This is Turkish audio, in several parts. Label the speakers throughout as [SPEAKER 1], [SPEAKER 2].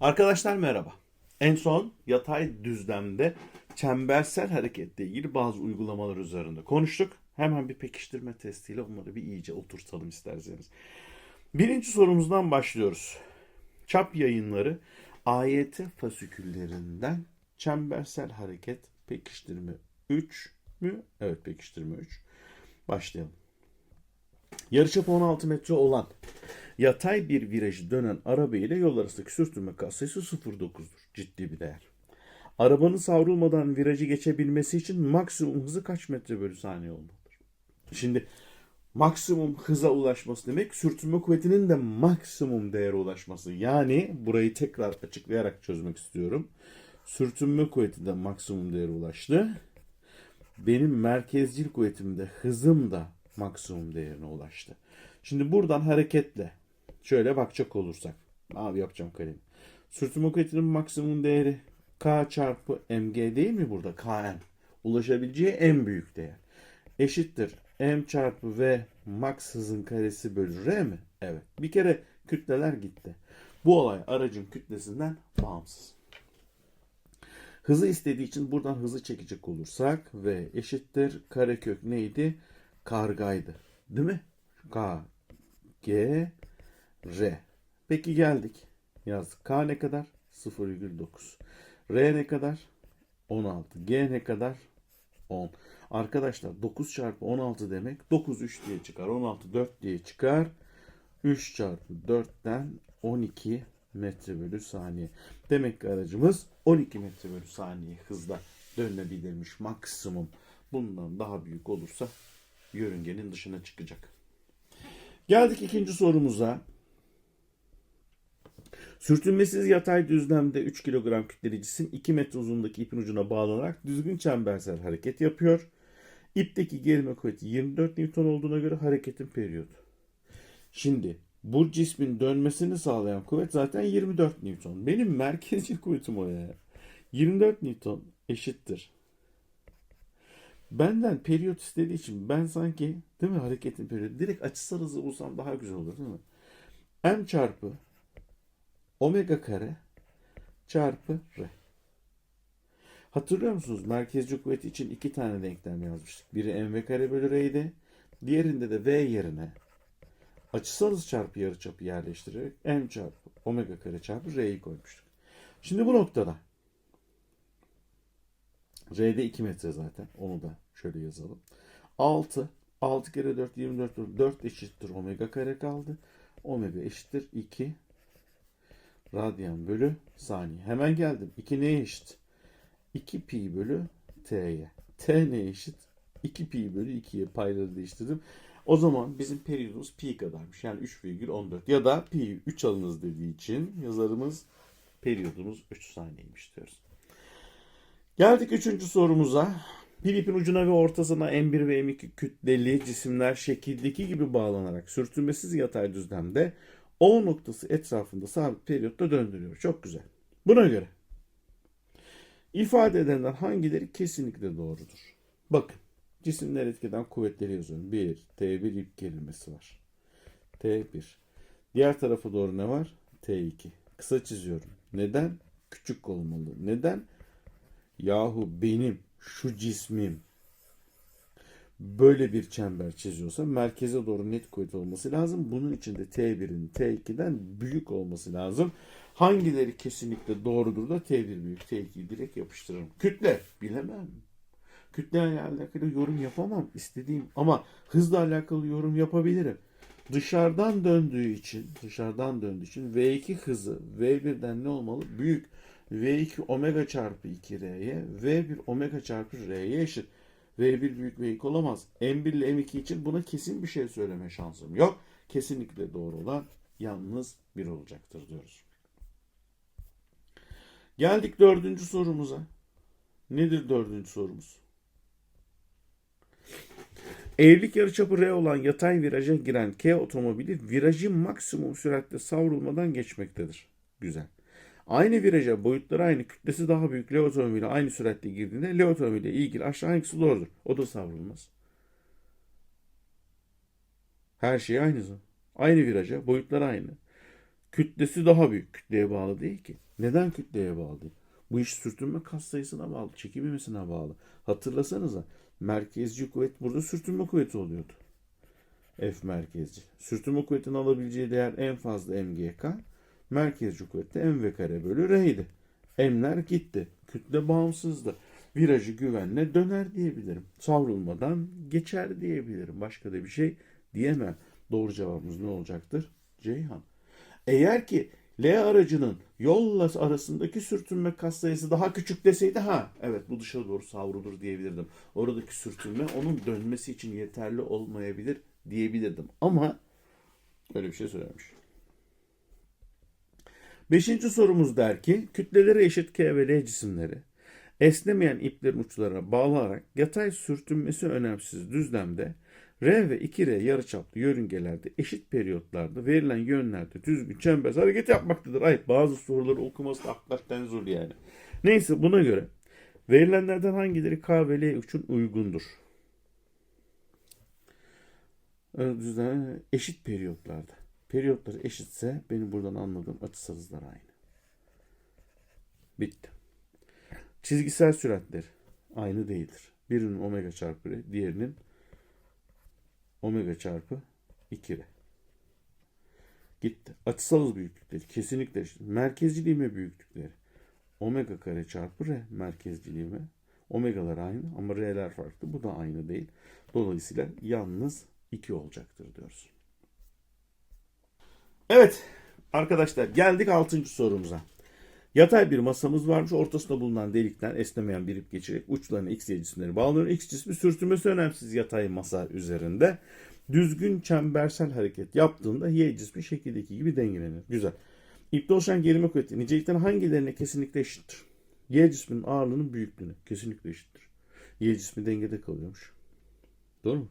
[SPEAKER 1] Arkadaşlar merhaba. En son yatay düzlemde çembersel hareketle ilgili bazı uygulamalar üzerinde konuştuk. Hemen bir pekiştirme testiyle onları bir iyice oturtalım isterseniz. Birinci sorumuzdan başlıyoruz. Çap yayınları AYT fasiküllerinden çembersel hareket pekiştirme 3 mü? Evet pekiştirme 3. Başlayalım. Yarıçapı 16 metre olan yatay bir virajı dönen araba ile yol arasındaki sürtünme katsayısı 0.9'dur. Ciddi bir değer. Arabanın savrulmadan virajı geçebilmesi için maksimum hızı kaç metre bölü saniye olmalıdır? Şimdi maksimum hıza ulaşması demek sürtünme kuvvetinin de maksimum değere ulaşması. Yani burayı tekrar açıklayarak çözmek istiyorum. Sürtünme kuvveti de maksimum değere ulaştı. Benim merkezcil kuvvetim de hızım da maksimum değerine ulaştı. Şimdi buradan hareketle şöyle bakacak olursak. Abi yapacağım kalemi. Sürtünme kuvvetinin maksimum değeri K çarpı mg değil mi burada? Km. Ulaşabileceği en büyük değer. Eşittir. M çarpı V max hızın karesi bölü R mi? Evet. Bir kere kütleler gitti. Bu olay aracın kütlesinden bağımsız. Hızı istediği için buradan hızı çekecek olursak V eşittir. Karekök neydi? Kargaydı. Değil mi? K, G, R. Peki geldik. Yazdık. K ne kadar? 0,9. R ne kadar? 16. G ne kadar? 10. Arkadaşlar 9 çarpı 16 demek 9 3 diye çıkar. 16 4 diye çıkar. 3 çarpı 4'ten 12 metre bölü saniye. Demek ki aracımız 12 metre bölü saniye hızla dönülebilirmiş maksimum. Bundan daha büyük olursa yörüngenin dışına çıkacak. Geldik ikinci sorumuza. Sürtünmesiz yatay düzlemde 3 kilogram kütleli cisim 2 metre uzunluğundaki ipin ucuna bağlanarak düzgün çembersel hareket yapıyor. İpteki gerilme kuvveti 24 Newton olduğuna göre hareketin periyodu. Şimdi bu cismin dönmesini sağlayan kuvvet zaten 24 Newton. Benim merkezcil kuvvetim o ya. 24 Newton eşittir. Benden periyot istediği için ben sanki değil mi hareketin periyodu direkt açısal hızı bulsam daha güzel olur değil mi? M çarpı omega kare çarpı R. Hatırlıyor musunuz? Merkezci kuvvet için iki tane denklem yazmıştık. Biri mv kare bölü r'ydi. Diğerinde de v yerine açısal hız çarpı yarıçapı yerleştirerek m çarpı omega kare çarpı r'yi koymuştuk. Şimdi bu noktada r'de 2 metre zaten. Onu da şöyle yazalım. 6 6 kere 4 24 olur. 4 eşittir omega kare kaldı. Omega eşittir 2 radyan bölü saniye. Hemen geldim. 2 neye eşit? 2 pi bölü t'ye. T ne eşit? 2 pi bölü 2'ye payları değiştirdim. O zaman bizim periyodumuz pi kadarmış. Yani 3,14 ya da pi 3 alınız dediği için yazarımız periyodumuz 3 saniyeymiş diyoruz. Geldik üçüncü sorumuza. Bir ipin ucuna ve ortasına M1 ve M2 kütleli cisimler şekildeki gibi bağlanarak sürtünmesiz yatay düzlemde O noktası etrafında sabit periyotta döndürüyor. Çok güzel. Buna göre ifade edenler hangileri kesinlikle doğrudur? Bakın cisimler etkeden kuvvetleri yazıyorum. 1. T1 ip gerilmesi var. T1. Diğer tarafa doğru ne var? T2. Kısa çiziyorum. Neden? Küçük olmalı. Neden? Yahu benim şu cismim böyle bir çember çiziyorsa merkeze doğru net kuvvet olması lazım. Bunun için de T1'in T2'den büyük olması lazım. Hangileri kesinlikle doğrudur da T1 büyük, T2'yi direkt yapıştırırım. Kütle bilemem. Kütle alakalı yorum yapamam istediğim ama hızla alakalı yorum yapabilirim. Dışarıdan döndüğü için, dışarıdan döndüğü için V2 hızı V1'den ne olmalı? Büyük. V2 omega çarpı 2R'ye, V1 omega çarpı R'ye eşit. V1 büyük V2 olamaz. M1 ile M2 için buna kesin bir şey söyleme şansım yok. Kesinlikle doğru olan yalnız bir olacaktır diyoruz. Geldik dördüncü sorumuza. Nedir dördüncü sorumuz? Eğrilik yarıçapı R olan yatay viraja giren K otomobili virajı maksimum süratle savrulmadan geçmektedir. Güzel. Aynı viraja boyutları aynı, kütlesi daha büyük L otomobili aynı süratle girdiğinde L otomobili ilgili aşağı hangisi doğrudur? O da savrulmaz. Her şey aynı. Aynı viraja, boyutları aynı. Kütlesi daha büyük. Kütleye bağlı değil ki. Neden kütleye bağlı değil? Bu iş sürtünme kas sayısına bağlı, çekim ivmesine bağlı. Hatırlasanıza merkezci kuvvet burada sürtünme kuvveti oluyordu. F merkezci. Sürtünme kuvvetinin alabileceği değer en fazla mgk. Merkezci kuvvette mv kare bölü r'ydi. M'ler gitti. Kütle bağımsızdı. Virajı güvenle döner diyebilirim. Savrulmadan geçer diyebilirim. Başka da bir şey diyemem. Doğru cevabımız ne olacaktır? Ceyhan. Eğer ki L aracının yolla arasındaki sürtünme kas sayısı daha küçük deseydi ha evet bu dışa doğru savrulur diyebilirdim. Oradaki sürtünme onun dönmesi için yeterli olmayabilir diyebilirdim. Ama öyle bir şey söylemiş. Beşinci sorumuz der ki kütleleri eşit K ve L cisimleri esnemeyen iplerin uçlarına bağlanarak yatay sürtünmesi önemsiz düzlemde R ve 2R yarıçaplı yörüngelerde eşit periyotlarda verilen yönlerde düzgün çembersel hareket yapmaktadır. Ay bazı soruları okuması da hakikaten zor yani. Neyse buna göre verilenlerden hangileri K ve L için uygundur? Ee, Düzlem eşit periyotlarda. Periyotları eşitse benim buradan anladığım açısal hızlar aynı. Bitti. Çizgisel süratler aynı değildir. Birinin omega çarpı r, diğerinin omega çarpı 2r. Gitti. Açısal büyüklükleri kesinlikle eşit. Merkezciliğime büyüklükleri. Omega kare çarpı r merkezciliğime. Omegalar aynı ama r'ler farklı. Bu da aynı değil. Dolayısıyla yalnız 2 olacaktır diyoruz. Evet arkadaşlar geldik 6. sorumuza. Yatay bir masamız varmış. Ortasında bulunan delikten esnemeyen bir ip geçirerek uçlarına X cisimleri bağlanıyor. X cismi sürtünmesi önemsiz yatay masa üzerinde. Düzgün çembersel hareket yaptığında Y cismi şekildeki gibi dengelenir. Güzel. İpte oluşan gerilme kuvveti nicelikten hangilerine kesinlikle eşittir? Y cisminin ağırlığının büyüklüğüne kesinlikle eşittir. Y cismi dengede kalıyormuş. Doğru mu?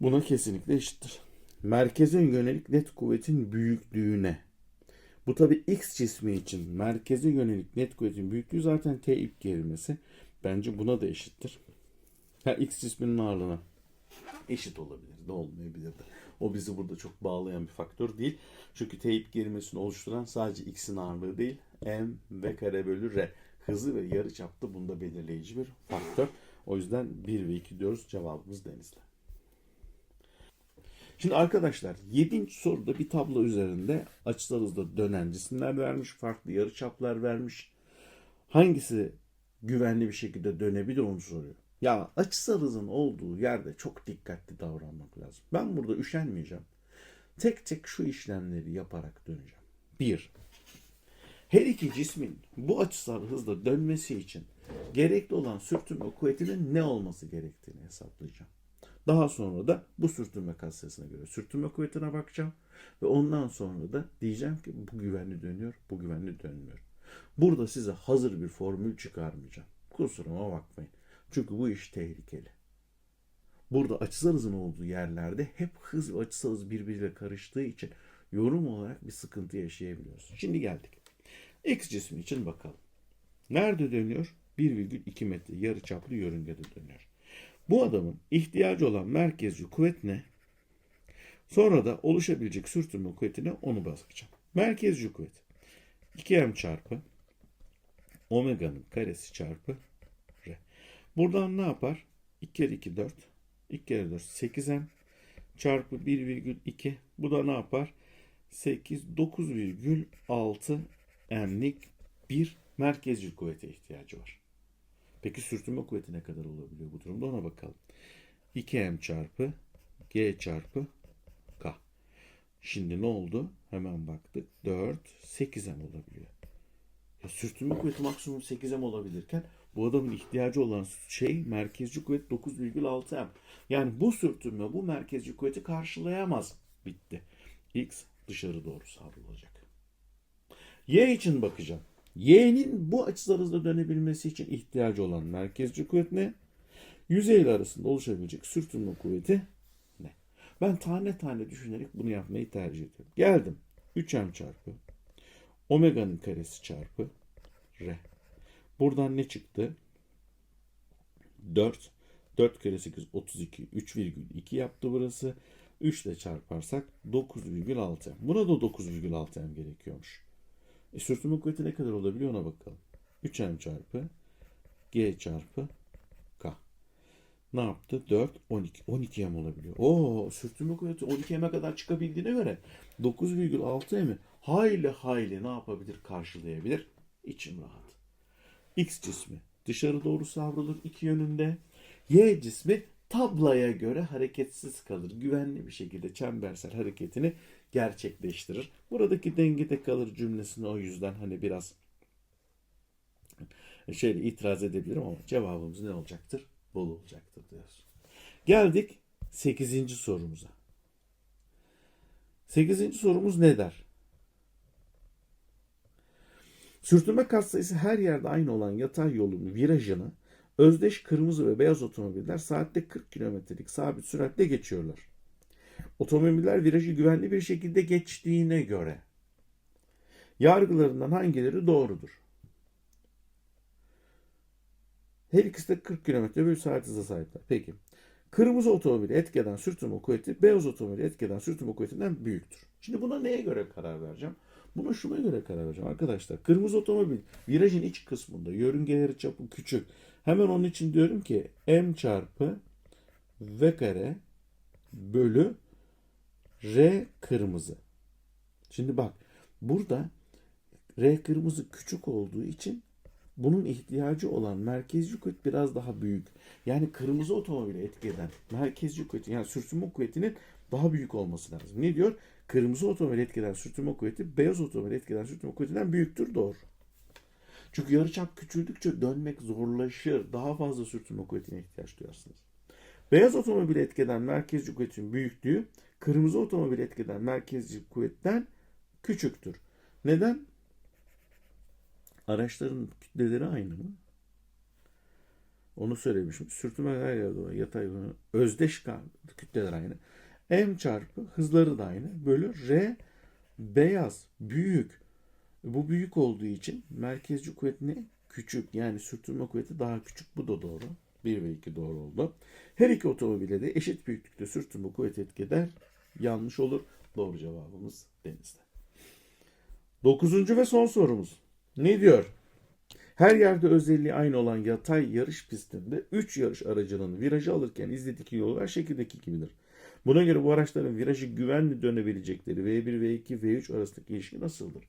[SPEAKER 1] Buna kesinlikle eşittir. Merkeze yönelik net kuvvetin büyüklüğüne. Bu tabi X cismi için merkeze yönelik net kuvvetin büyüklüğü zaten T ip gerilmesi. Bence buna da eşittir. Ha, X cisminin ağırlığına eşit olabilir de olmayabilir de. O bizi burada çok bağlayan bir faktör değil. Çünkü T ip gerilmesini oluşturan sadece X'in ağırlığı değil. M ve kare bölü R. Hızı ve yarıçapta bunda belirleyici bir faktör. O yüzden 1 ve 2 diyoruz. Cevabımız denizli. Şimdi arkadaşlar 7. soruda bir tablo üzerinde açısal hızla dönen cisimler vermiş. Farklı yarıçaplar vermiş. Hangisi güvenli bir şekilde dönebilir onu soruyor. Ya açısal hızın olduğu yerde çok dikkatli davranmak lazım. Ben burada üşenmeyeceğim. Tek tek şu işlemleri yaparak döneceğim. 1. Her iki cismin bu açısal hızla dönmesi için gerekli olan sürtünme kuvvetinin ne olması gerektiğini hesaplayacağım. Daha sonra da bu sürtünme kas sayısına göre sürtünme kuvvetine bakacağım. Ve ondan sonra da diyeceğim ki bu güvenli dönüyor, bu güvenli dönmüyor. Burada size hazır bir formül çıkarmayacağım. Kusuruma bakmayın. Çünkü bu iş tehlikeli. Burada açısal hızın olduğu yerlerde hep hız ve açısal hız birbiriyle karıştığı için yorum olarak bir sıkıntı yaşayabiliyoruz. Şimdi geldik. X cismi için bakalım. Nerede dönüyor? 1,2 metre yarı çaplı yörüngede dönüyor. Bu adamın ihtiyacı olan merkezci kuvvet ne? Sonra da oluşabilecek sürtünme kuvvetine onu bakacağım. Merkezci kuvvet 2m çarpı omega'nın karesi çarpı r. Buradan ne yapar? 2 kere 2 4. 2 kere 4 8m çarpı 1,2. Bu da ne yapar? 8 9,6 m'lik bir merkezci kuvvete ihtiyacı var. Peki sürtünme kuvveti ne kadar olabiliyor bu durumda ona bakalım. 2m çarpı g çarpı k. Şimdi ne oldu? Hemen baktık. 4, 8m olabiliyor. Ya sürtünme kuvveti maksimum 8m olabilirken bu adamın ihtiyacı olan şey merkezci kuvvet 9,6m. Yani bu sürtünme bu merkezci kuvveti karşılayamaz. Bitti. X dışarı doğru savrulacak. Y için bakacağım. Y'nin bu açısal hızla dönebilmesi için ihtiyacı olan merkezci kuvvet ne? Yüzeyle arasında oluşabilecek sürtünme kuvveti ne? Ben tane tane düşünerek bunu yapmayı tercih ediyorum. Geldim. 3m çarpı omega'nın karesi çarpı r. Buradan ne çıktı? 4. 4 kere 8 32. 3,2 yaptı burası. 3 ile çarparsak 9,6 m. Buna da 9,6 m gerekiyormuş. E, sürtünme kuvveti ne kadar olabiliyor ona bakalım. 3m çarpı g çarpı k. Ne yaptı? 4, 12. 12 m olabiliyor. Oo, sürtünme kuvveti 12 m'e kadar çıkabildiğine göre 9,6 m'i hayli hayli ne yapabilir? Karşılayabilir. İçim rahat. X cismi dışarı doğru savrulur iki yönünde. Y cismi tablaya göre hareketsiz kalır. Güvenli bir şekilde çembersel hareketini gerçekleştirir. Buradaki dengede kalır cümlesini o yüzden hani biraz şöyle itiraz edebilirim ama cevabımız ne olacaktır? Bol olacaktır diyoruz. Geldik 8. sorumuza. 8. sorumuz ne der? Sürtünme katsayısı her yerde aynı olan yatay yolun virajını özdeş kırmızı ve beyaz otomobiller saatte 40 kilometrelik sabit süratle geçiyorlar. Otomobiller virajı güvenli bir şekilde geçtiğine göre yargılarından hangileri doğrudur? Her ikisi de 40 km bölü saat hıza sahipler. Peki. Kırmızı otomobili etkeden sürtünme kuvveti beyaz otomobili etkeden sürtünme kuvvetinden büyüktür. Şimdi buna neye göre karar vereceğim? Buna şuna göre karar vereceğim arkadaşlar. Kırmızı otomobil virajın iç kısmında yörüngeleri çapı küçük. Hemen onun için diyorum ki m çarpı v kare bölü r kırmızı. Şimdi bak burada r kırmızı küçük olduğu için bunun ihtiyacı olan merkezci kuvvet biraz daha büyük. Yani kırmızı otomobili etki eden merkezci kuvveti yani sürtünme kuvvetinin daha büyük olması lazım. Ne diyor? Kırmızı otomobil etki eden sürtünme kuvveti beyaz otomobil etki eden sürtünme kuvvetinden büyüktür. Doğru. Çünkü yarıçap küçüldükçe dönmek zorlaşır. Daha fazla sürtünme kuvvetine ihtiyaç duyarsınız. Beyaz otomobili etkeden merkezci kuvvetin büyüklüğü kırmızı otomobili etkeden merkezci kuvvetten küçüktür. Neden? Araçların kütleleri aynı mı? Onu söylemişim. Sürtünme her yerde var. Yatay özdeş kütleler aynı. M çarpı hızları da aynı. Bölü R beyaz büyük. Bu büyük olduğu için merkezci kuvvet ne? Küçük. Yani sürtünme kuvveti daha küçük. Bu da doğru. 1 ve 2 doğru oldu. Her iki otomobile de eşit büyüklükte sürtünme kuvveti etki eder. Yanlış olur. Doğru cevabımız denizde. Dokuzuncu ve son sorumuz. Ne diyor? Her yerde özelliği aynı olan yatay yarış pistinde 3 yarış aracının virajı alırken izledikleri yollar şekildeki gibidir. Buna göre bu araçların virajı güvenli dönebilecekleri V1, V2, V3 arasındaki ilişki nasıldır?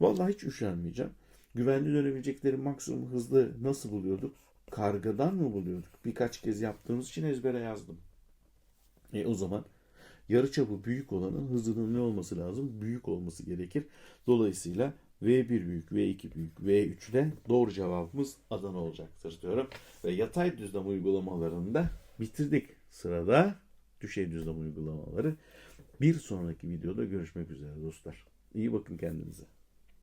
[SPEAKER 1] Vallahi hiç üşenmeyeceğim. Güvenli dönebilecekleri maksimum hızlı nasıl buluyorduk? Kargadan mı buluyorduk? Birkaç kez yaptığımız için ezbere yazdım. E o zaman yarıçapı büyük olanın hızının ne olması lazım? Büyük olması gerekir. Dolayısıyla V1 büyük, V2 büyük, V3 de doğru cevabımız Adana olacaktır diyorum. Ve yatay düzlem uygulamalarını da bitirdik. Sırada düşey düzlem uygulamaları. Bir sonraki videoda görüşmek üzere dostlar. İyi bakın kendinize.